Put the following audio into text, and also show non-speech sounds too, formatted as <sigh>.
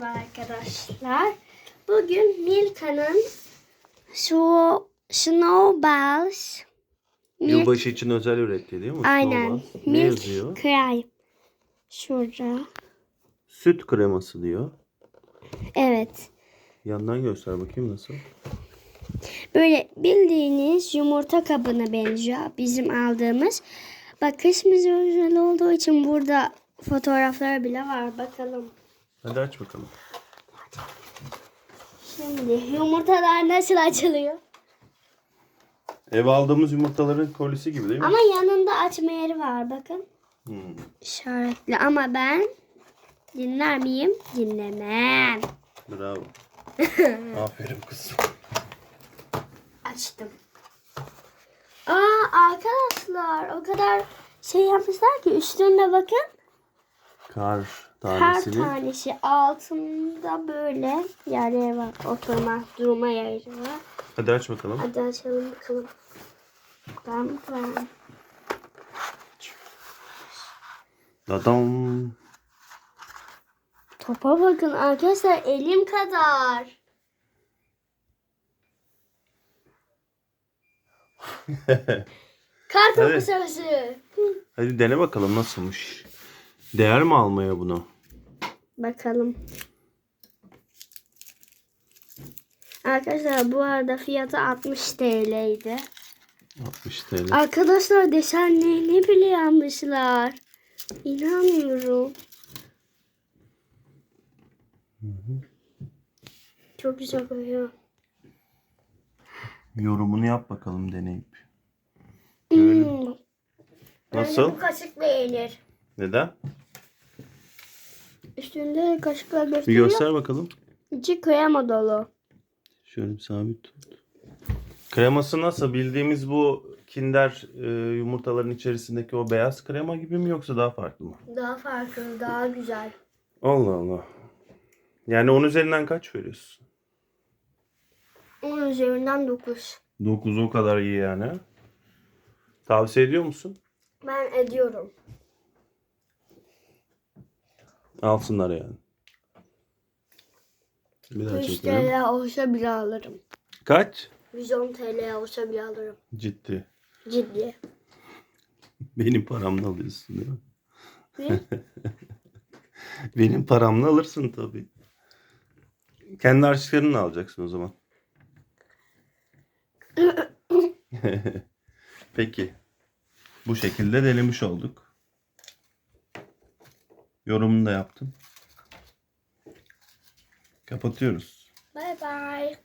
Merhaba arkadaşlar. Bugün Milka'nın şu Snowballs Milk, Yılbaşı için özel ürettiği değil mi? aynen. Snowball? Ne Milk yazıyor? Crime. Şurada. Süt kreması diyor. Evet. Yandan göster bakayım nasıl. Böyle bildiğiniz yumurta kabına benziyor. Bizim aldığımız. Bak kısmımız özel olduğu için burada fotoğraflar bile var. Bakalım. Hadi aç bakalım. Şimdi yumurtalar nasıl açılıyor? Ev aldığımız yumurtaların kolisi gibi değil mi? Ama yanında açma yeri var bakın. Hmm. İşaretli ama ben dinler miyim? Dinlemem. Bravo. <laughs> Aferin kızım. Açtım. Aa arkadaşlar o kadar şey yapmışlar ki üstünde bakın. Kar Her tanesini. tanesi altında böyle yerleri var. Oturma, durma yeri var. Hadi aç bakalım. Hadi açalım bakalım. Bam bam. Dadam. Topa bakın arkadaşlar elim kadar. <laughs> Kar topu. Hı. Hadi dene bakalım nasılmış. Değer mi almaya bunu? Bakalım. Arkadaşlar bu arada fiyatı 60 TL'ydi. 60 TL. Arkadaşlar desenlerini bile yanmışlar. İnanmıyorum. Çok güzel kokuyor. Yorumunu yap bakalım deneyip. Hmm. Nasıl? Bence bu kaşıkla yenir. Neden? Üstünde kaşıkla Bir gösteriyor. göster bakalım. İçi krema dolu. Şöyle bir sabit tut. Kreması nasıl? Bildiğimiz bu Kinder e, yumurtaların içerisindeki o beyaz krema gibi mi yoksa daha farklı mı? Daha farklı, daha güzel. Allah Allah. Yani 10 üzerinden kaç veriyorsun? Onun üzerinden 9. 9 o kadar iyi yani. Tavsiye ediyor musun? Ben ediyorum. Alsınlar yani. Bir daha 100 çekelim. TL olsa bile alırım. Kaç? 110 TL olsa bile alırım. Ciddi. Ciddi. Benim paramla alıyorsun değil mi? Ne? <laughs> Benim paramla alırsın tabii. Kendi harçlıklarını alacaksın o zaman. <laughs> <laughs> Peki. Bu şekilde denemiş olduk. Yorumunu da yaptım. Kapatıyoruz. Bye bye.